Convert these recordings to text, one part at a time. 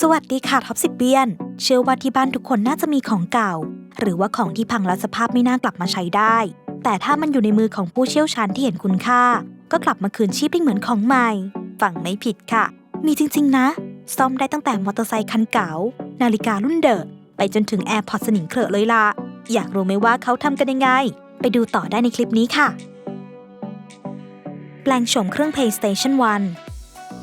สวัสดีค่ะท็อปสิบเบียน เชื่อว่าที่บ้านทุกคนน่าจะมีของเก่า หรือว่าของที่พังแล้วสภาพไม่น่ากลับมาใช้ได้ แต่ถ้ามันอยู่ในมือของผู้เชี่ยวชาญที่เห็นคุณค่า ก็กลับมาคืนชีพได้เหมือนของใหม่ฟังไม่ผิดค่ะ มีจริง ๆ นะ ซ่อมได้ตั้งแต่มอเตอร์ไซคันเก่า นาฬิการุ่นเดิมไปจนถึงแอร์พอร์ตสนิมเครอะเลยล่ะ อยากรู้ไหมว่าเขาทำกันยังไง ไปดูต่อได้ในคลิปนี้ค่ะ แปลงโฉมเครื่อง PlayStation 1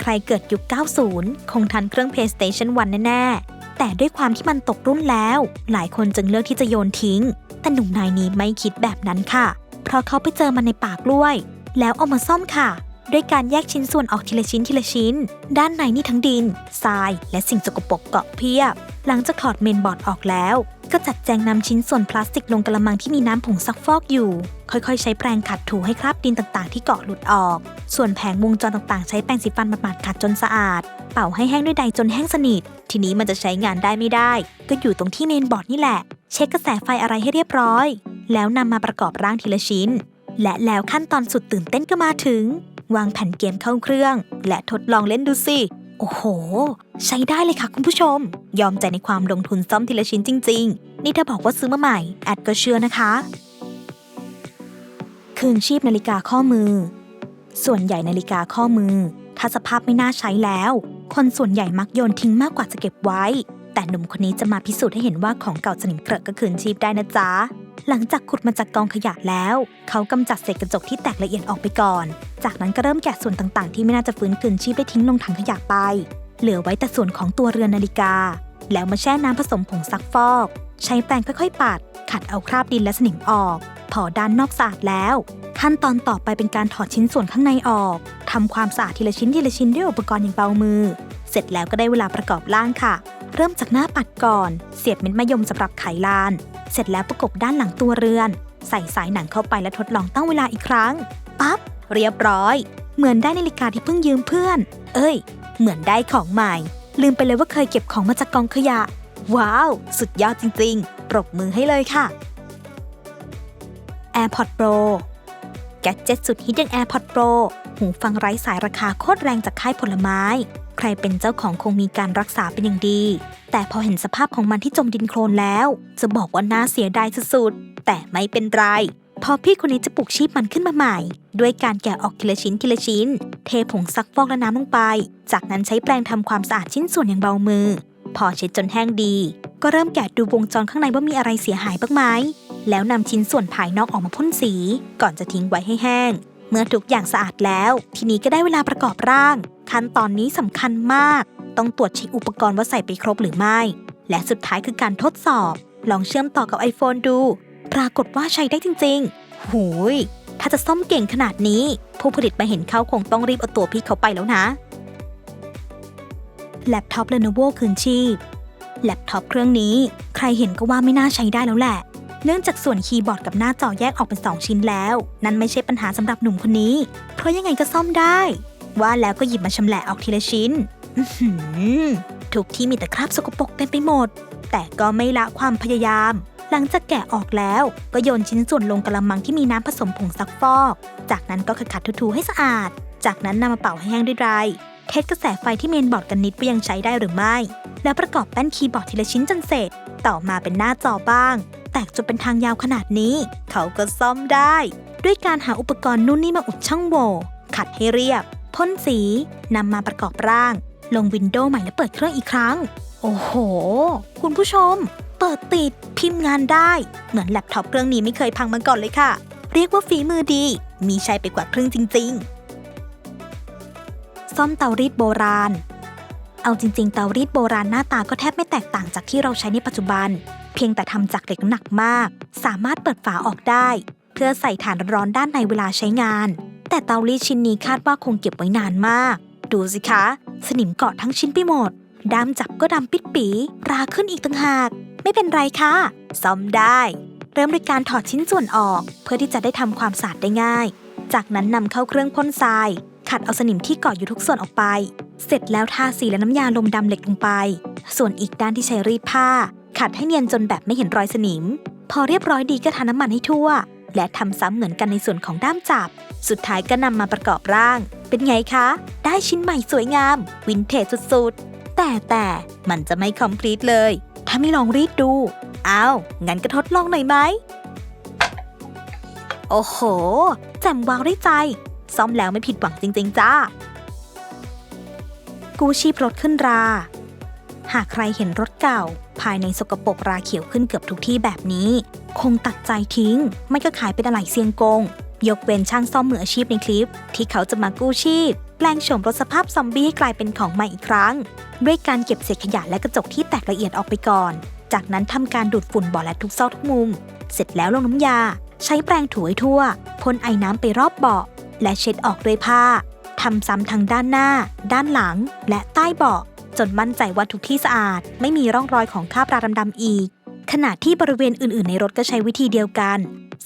ใครเกิดยุค 90 คงทันเครื่อง PlayStation 1 แน่ๆ แต่ด้วยความที่มันตกรุ่นแล้ว หลายคนจึงเลือกที่จะโยนทิ้ง แต่หนุ่มนายนี้ไม่คิดแบบนั้นค่ะ เพราะเขาไปเจอมันในปากล้วย แล้วเอามาซ่อมค่ะ ด้วยการแยกชิ้นส่วนออกทีละชิ้นทีละชิ้น ด้านในนี่ทั้งดิน ทราย และสิ่งสกปรกเกาะเพียบ หลังจากถอดเมนบอร์ดออกแล้ว ก็จัดแจงนำชิ้นส่วนพลาสติกลงกระมังที่มีน้ำผงซักฟอกอยู่ ค่อยๆ ใช้แปรงขัดถูให้คราบดินต่างๆ ที่เกาะหลุดออก ส่วนแผงวงจรต่างๆ ใช้แปรงสีฟันหมาดๆขัดจนสะอาด เป่าให้แห้งด้วยใดจนแห้งสนิท ทีนี้มันจะใช้งานได้ไม่ได้ ก็อยู่ตรงที่เมนบอร์ดนี่แหละ เช็คกระแสไฟอะไรให้เรียบร้อย แล้วนำมาประกอบร่างทีละชิ้น และแล้วขั้นตอนสุดตื่นเต้นก็มาถึง วางแผ่นเกมเข้าเครื่อง และทดลองเล่นดูสิ โอ้โห ใช้ได้เลยค่ะคุณผู้ชม ยอมใจในความลงทุนซ่อมทีละชิ้นจริง ๆ นี่ถ้าบอกว่าซื้อมาใหม่แอดก็เชื่อนะคะ คืนชีพนาฬิกาข้อมือ ส่วนใหญ่นาฬิกาข้อมือ ถ้าสภาพไม่น่าใช้แล้ว คนส่วนใหญ่มักโยนทิ้งมากกว่าจะเก็บไว้ แต่หนุ่มคนนี้จะมาพิสูจน์ให้เห็นว่าของเก่าสนิมเกรอะก็คืนชีพได้นะจ๊ะ หลังจากขุดมาจากกองขยะแล้ว เขากำจัดเศษกระจกที่แตกละเอียดออกไปก่อน จากนั้นก็เริ่มแกะส่วนต่างๆ ที่ไม่น่าจะฟื้นคืนชีพได้ทิ้งลงถังขยะไป เหลือไว้แต่ส่วนของตัวเรือนนาฬิกา แล้วมาแช่น้ำผสมผงซักฟอก ใช้แปรงค่อยๆปัด ขัดเอาคราบดินและสนิมออก พอด้านนอกสะอาดแล้ว ขั้นตอนต่อไปเป็นการถอดชิ้นส่วนข้างในออกทำความสะอาดทีละชิ้นทีละชิ้นด้วยอุปกรณ์อย่างเบามือ เสร็จแล้วก็ได้เวลาประกอบร่างค่ะ เริ่มจากหน้าปัดก่อน เสียบเม็ดมะยมสำหรับไขลาน เสร็จแล้วประกบด้านหลังตัวเรือน ใส่สายหนังเข้าไปและทดลองตั้งเวลาอีกครั้ง ปั๊บ เรียบร้อย เหมือนได้นาฬิกาที่เพิ่งยืมเพื่อน เอ้ย เหมือนได้ของใหม่ ลืมไปเลยว่าเคยเก็บของมาจากกองขยะ ว้าว สุดยอดจริง ๆ ปรบมือให้เลยค่ะ AirPod Pro แกดเจ็ตสุดฮิตอย่าง AirPod Pro หูฟังไร้สายราคาโคตรแรงจากค่ายผลไม้ รเป็นเจ้าของคงมีการรักษาเป็นอย่างดี แต่พอเห็นสภาพของมันที่จมดินโคลนแล้ว จะบอกว่าน่าเสียดายสุดๆ แต่ไม่เป็นไร พอพี่คนนี้จะปลุกชีพมันขึ้นมาใหม่ ด้วยการแกะออกทีละชิ้นทีละชิ้น เทผงซักฟอกและน้ำลงไป จากนั้นใช้แปรงทำความสะอาดชิ้นส่วนอย่างเบามือ พอเช็ดจนแห้งดี ก็เริ่มแกะดูวงจรข้างในว่ามีอะไรเสียหายบ้างไหมแล้วนำชิ้นส่วนภายนอกออกมาพ่นสี ก่อนจะทิ้งไว้ให้แห้ง เมื่อทุกอย่างสะอาดแล้ว ทีนี้ก็ได้เวลาประกอบร่าง ขั้นตอนนี้สำคัญมาก ต้องตรวจเช็คอุปกรณ์ว่าใส่ไปครบหรือไม่ และสุดท้ายคือการทดสอบ ลองเชื่อมต่อกับ iPhone ดู ปรากฏว่าใช้ได้จริงๆหูย ถ้าจะซ่อมเก่งขนาดนี้ ผู้ผลิตมาเห็นเขาคงต้องรีบเอาตัวพี่เขาไปแล้วนะแล็ปท็อป Lenovo คืนชีพ แล็ปท็อปเครื่องนี้ ใครเห็นก็ว่าไม่น่าใช้ได้แล้วแหละ เนื่องจากส่วนคีย์บอร์ดกับหน้าจอแยกออกเป็น 2 ชิ้นแล้ว นั่นไม่ใช่ปัญหาสำหรับหนุ่มคนนี้ เพราะยังไงก็ซ่อมได้ ว่าแล้วก็หยิบมาชำแหละออกทีละชิ้นทุกที่มีแต่คราบสกปรกเต็มไปหมด แต่ก็ไม่ละความพยายาม หลังจากแกะออกแล้ว ก็โยนชิ้นส่วนลงกระมังที่มีน้ำผสมผงซักฟอก จากนั้นก็ขัดๆถูๆให้สะอาด จากนั้นนำมาเป่าให้แห้งด้วยไรเทสกระแสไฟที่เมนบอร์ดกันนิดว่ายังใช้ได้หรือไม่ แล้วประกอบแป้นคีย์บอร์ดทีละชิ้นจนเสร็จ ต่อมาเป็นหน้าจอบ้าง แตกจนเป็นทางยาวขนาดนี้ เขาก็ซ่อมได้ ด้วยการหาอุปกรณ์นู่นนี่มาอุดช่องโหว่ขัดให้เรียบพ่นสีนำมาประกอบร่าง ลงวินโดว์ใหม่และเปิดเครื่องอีกครั้ง โอ้โห คุณผู้ชม เปิดติดพิมพ์งานได้ เหมือนแล็ปท็อปเครื่องนี้ไม่เคยพังมาก่อนเลยค่ะ เรียกว่าฝีมือดี มีใช้ไปกว่าครึ่งจริง ๆ ซ่อมเตารีดโบราณเอาจริงๆ เตารีดโบราณหน้าตาก็แทบไม่แตกต่างจากที่เราใช้ในปัจจุบัน เพียงแต่ทำจากเหล็กน้ำหนักมาก สามารถเปิดฝาออกได้ เพื่อใส่ถ่านร้อนด้านในเวลาใช้งาน แต่เตารีดชิ้นนี้คาดว่าคงเก็บไว้นานมาก ดูสิคะ สนิมเกาะทั้งชิ้นไปหมดดำจับก็ดำปิดปีราขึ้นอีกต่างหาก ไม่เป็นไรค่ะซ่อมได้ เริ่มด้วยการถอดชิ้นส่วนออก เพื่อที่จะได้ทำความสะอาดได้ง่าย จากนั้นนำเข้าเครื่องพ่นทราย ขัดเอาสนิมที่เกาะอยู่ทุกส่วนออกไป เสร็จแล้วทาสีและน้ำยาลมดำเหล็กลงไป ส่วนอีกด้านที่ใช้รีดผ้า ขัดให้เนียนจนแบบไม่เห็นรอยสนิม พอเรียบร้อยดีก็ทาน้ำมันให้ทั่ว และทำซ้ำเหมือนกันในส่วนของด้ามจับ สุดท้ายก็นำมาประกอบร่าง เป็นไงคะ ได้ชิ้นใหม่สวยงาม วินเทจสุดๆ แต่แต่มันจะไม่ complete เลย ถ้าไม่ลองรีดดู อ้าว งั้นก็ทดลองหน่อยไหม โอ้โห แจ่มวาวได้ใจ ซ่อมแล้วไม่ผิดหวังจริง ๆ จ้า กู้ชีพรถขึ้นรา หากใครเห็นรถเก่า ภายในสกปรกราเขียวขึ้นเกือบทุกที่แบบนี้ คงตัดใจทิ้ง ไม่ก็ขายเป็นอะไหล่เซียงกง ยกเว้นช่างซ่อมมืออาชีพในคลิป ที่เขาจะมากู้ชีพ แปลงโฉมรถสภาพซอมบี้ให้กลายเป็นของใหม่อีกครั้ง ด้วยการเก็บเศษขยะและกระจกที่แตกละเอียดออกไปก่อน จากนั้นทำการดูดฝุ่นบ่อและทุกซอกทุกมุม เสร็จแล้วลงน้ำยา ใช้แปรงถูให้ทั่วพ่นไอ้น้ำไปรอบเบาะและเช็ดออกด้วยผ้าทำซ้ำทั้งด้านหน้า ด้านหลัง และใต้เบาะ จนมั่นใจว่าทุกที่สะอาด ไม่มีร่องรอยของคราบราดำๆอีก ขณะที่บริเวณอื่นๆ ในรถก็ใช้วิธีเดียวกัน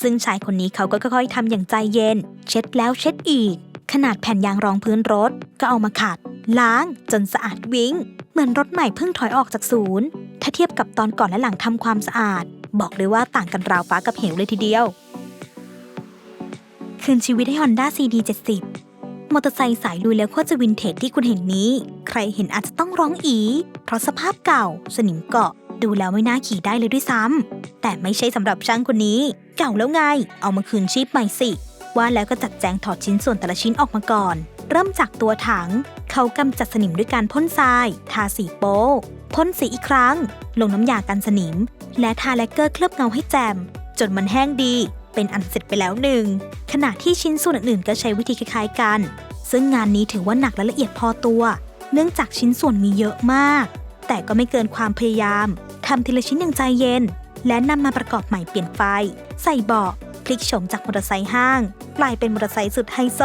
ซึ่งชายคนนี้เขาก็ค่อยๆทำอย่างใจเย็น เช็ดแล้วเช็ดอีก ขนาดแผ่นยางรองพื้นรถก็เอามาขัด ล้างจนสะอาดวิ้ง เหมือนรถใหม่เพิ่งถอยออกจากศูนย์ ถ้าเทียบกับตอนก่อนและหลังทำความสะอาด บอกเลยว่าต่างกันราวฟ้ากับเหวเลยทีเดียว คืนชีวิตให้ Honda CD 70 มอเตอร์ไซค์สายลุยแล้วโคตรจะวินเทจที่คุณเห็นนี้ ใครเห็นอาจจะต้องร้องอี เพราะสภาพเก่า สนิมเกาะ ดูแล้วไม่น่าขี่ได้เลยด้วยซ้ำ แต่ไม่ใช่สำหรับช่างคนนี้ เก่าแล้วไง เอามาคืนชีพใหม่สิ ว่าแล้วก็จัดแจงถอดชิ้นส่วนแต่ละชิ้นออกมาก่อน เริ่มจากตัวถัง เขากำจัดสนิมด้วยการพ่นทราย ทาสีโป๊พ่นสีอีกครั้ง ลงน้ำยากันสนิม และทาแลกเกอร์เคลือบเงาให้แจ่มจนมันแห้งดี เป็นอันเสร็จไปแล้วหนึ่งขณะที่ชิ้นส่วนอื่นๆก็ใช้วิธีคล้ายๆกัน ซึ่งงานนี้ถือว่าหนักและละเอียดพอตัว เนื่องจากชิ้นส่วนมีเยอะมาก แต่ก็ไม่เกินความพยายามทำทีละชิ้นอย่างใจเย็น และนำมาประกอบใหม่เปลี่ยนไฟ ใส่เบาะพลิกโฉมจากมอเตอร์ไซค์ห้าง กลายเป็นมอเตอร์ไซค์สุดไฮโซ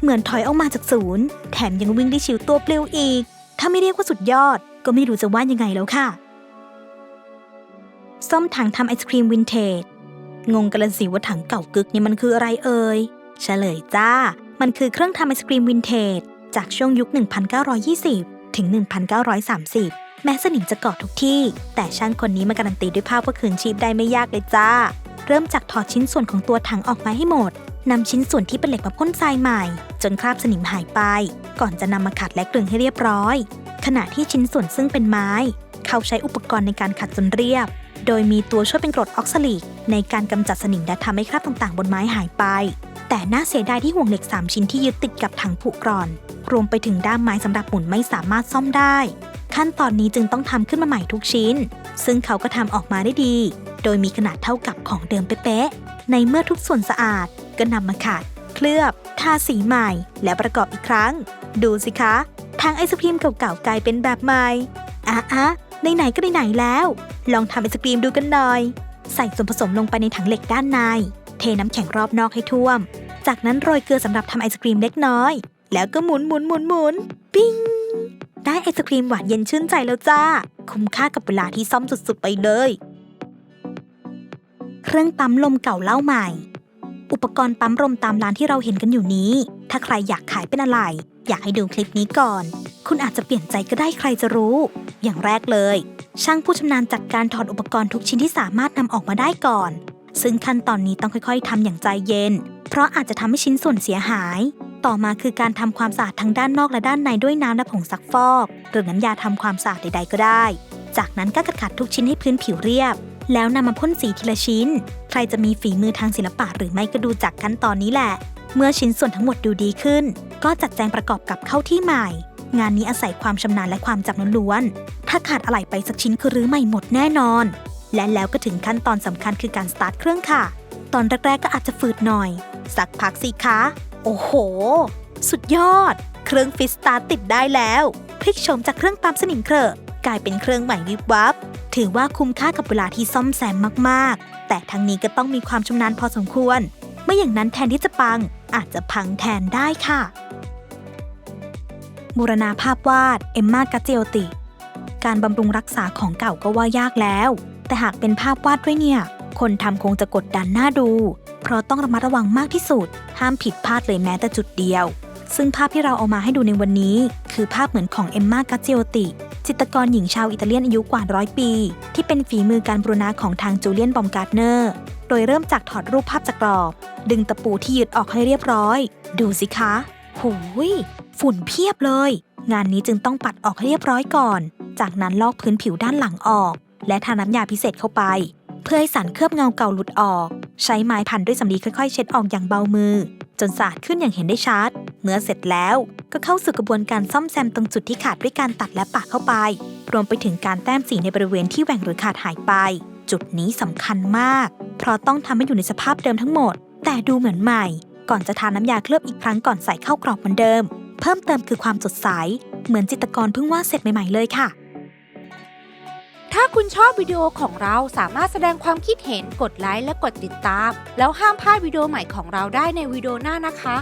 เหมือนถอยออกมาจากศูนย์ แถมยังวิ่งได้ชิวตัวเปลิวอีก ถ้าไม่เรียกว่าสุดยอด ก็ไม่รู้จะว่ายังไงแล้วค่ะ ส้มถังทำไอศครีมวินเทจ งงกันละสิว่าถังเก่ากึกนี่มันคืออะไรเอ่ยเฉลยจ้า มันคือเครื่องทำไอศครีมวินเทจ จากช่วงยุค 1920 ถึง 1930 แม้สนิมจะเกาะทุกที่ แต่ช่างคนนี้มาการันตีด้วยภาพว่าคืนชีพได้ไม่ยากเลยจ้า เริ่มจากถอดชิ้นส่วนของตัวถังออกมาให้หมดนำชิ้นส่วนที่เป็นเหล็กมาพ่นทรายใหม่ จนคราบสนิมหายไป ก่อนจะนำมาขัดและกลึงให้เรียบร้อย ขณะที่ชิ้นส่วนซึ่งเป็นไม้ เขาใช้อุปกรณ์ในการขัดจนเรียบ โดยมีตัวช่วยเป็นกรดออกซาลิก ในการกำจัดสนิมและทำให้คราบต่างๆ บนไม้หายไป แต่น่าเสียดายที่ห่วงเหล็ก 3 ชิ้นที่ยึดติดกับถังผุกร่อน รวมไปถึงด้ามไม้สำหรับหมุนไม่สามารถซ่อมได้ ขั้นตอนนี้จึงต้องทำขึ้นมาใหม่ทุกชิ้น ซึ่งเขาก็ทำออกมาได้ดี โดยมีขนาดเท่ากับของเดิมเป๊ะๆในเมื่อทุกส่วนสะอาดก็นำมาขัด เคลือบ ทาสีใหม่ และประกอบอีกครั้ง ดูสิคะทางไอศครีมเก่าๆกลายเป็นแบบใหม่อะอะไหนๆก็ไหนๆแล้ว ลองทำไอศกรีมดูกันหน่อย ใส่ส่วนผสมลงไปในถังเหล็กด้านใน เทน้ำแข็งรอบนอกให้ท่วม จากนั้นโรยเกลือสำหรับทำไอศกรีมเล็กน้อย แล้วก็หมุนหมุนหมุนหมุนปิ้ง ได้ไอศกรีมหวานเย็นชื่นใจแล้วจ้า คุ้มค่ากับเวลาที่ซ่อมสุดๆไปเลย เครื่องปั๊มลมเก่าเล่าใหม่ อุปกรณ์ปั๊มลมตามร้านที่เราเห็นกันอยู่นี้ ถ้าใครอยากขายเป็นอะไร อยากให้ดูคลิปนี้ก่อน คุณอาจจะเปลี่ยนใจก็ได้ใครจะรู้ อย่างแรกเลย ช่างผู้ชำนาญจัดการถอดอุปกรณ์ทุกชิ้นที่สามารถนำออกมาได้ก่อน ซึ่งขั้นตอนนี้ต้องค่อยๆทำอย่างใจเย็น เพราะอาจจะทำให้ชิ้นส่วนเสียหาย ต่อมาคือการทำความสะอาดทั้งด้านนอกและด้านในด้วยน้ำและผงซักฟอก หรือน้ำยาทำความสะอาดใด ๆ ก็ได้ จากนั้นก็ขัดขัดทุกชิ้นให้พื้นผิวเรียบ แล้วนำมาพ่นสีทีละชิ้น ใครจะมีฝีมือทางศิลปะหรือไม่ก็ดูจากขั้นตอนนี้แหละ เมื่อชิ้นส่วนทั้งหมดดูดีขึ้น ก็จัดแจงประกอบกับเข้าที่ใหม่ งานนี้อาศัยความชำนาญและความจำล้วนๆ ถ้าขาดอะไรไปสักชิ้นคือรื้อใหม่หมดแน่นอน และแล้วก็ถึงขั้นตอนสำคัญคือการสตาร์ทเครื่องค่ะ ตอนแรกๆก็อาจจะฝืดหน่อย สักพักสิคะ โอ้โห สุดยอด เครื่องฟิสตาร์ติดได้แล้ว พลิกโฉมจากเครื่องปั๊มสนิมเครอะกลายเป็นเครื่องใหม่วิบวับ ถือว่าคุ้มค่ากับเวลาที่ซ่อมแซมมากๆ แต่ทั้งนี้ก็ต้องมีความชำนาญพอสมควร ไม่อย่างนั้นแทนที่จะปังอาจจะพังแทนได้ค่ะ บูรณาภาพวาด เอมมากาเจโอติ การบำรุงรักษาของเก่าก็ว่ายากแล้ว แต่หากเป็นภาพวาดด้วยเนี่ย คนทำคงจะกดดันหน้าดู เพราะต้องระมัดระวังมากที่สุด ห้ามผิดพลาดเลยแม้แต่จุดเดียว ซึ่งภาพที่เราเอามาให้ดูในวันนี้ คือภาพเหมือนของเอมมากาเจโอติ จิตรกรหญิงชาวอิตาเลียนอายุกว่าร้อยปี ที่เป็นฝีมือการบูรณาของทางจูเลียนบอมการ์เนอร์โดยเริ่มจากถอดรูปภาพจากกรอบ ดึงตะปูที่ยึดออกให้เรียบร้อย ดูสิคะ หูย ฝุ่นเพียบเลย งานนี้จึงต้องปัดออกให้เรียบร้อยก่อน จากนั้นลอกพื้นผิวด้านหลังออก และทาน้ำยาพิเศษเข้าไป เพื่อให้สารเคลือบเงาเก่าหลุดออก ใช้ไม้พันด้วยสำลีค่อยๆ เช็ดออกอย่างเบามือ จนสะอาดขึ้นอย่างเห็นได้ชัด เมื่อเสร็จแล้วก็เข้าสู่กระบวนการซ่อมแซมตรงจุดที่ขาดด้วยการตัดและปะเข้าไป รวมไปถึงการแต้มสีในบริเวณที่แหว่งหรือขาดหายไป จุดนี้สำคัญมาก เพราะต้องทำให้อยู่ในสภาพเดิมทั้งหมด แต่ดูเหมือนใหม่ ก่อนจะทาน้ำยาเคลือบอีกครั้งก่อนใส่เข้ากรอบเหมือนเดิม เพิ่มเติมคือความสดใส เหมือนจิตกรเพิ่งวาดเสร็จใหม่ ๆ เลยค่ะ ถ้าคุณชอบวิดีโอของเราสามารถแสดงความคิดเห็นกดไลค์และกดติดตาม แล้วห้ามพลาดวิดีโอใหม่ของเราได้ในวิดีโอหน้านะคะ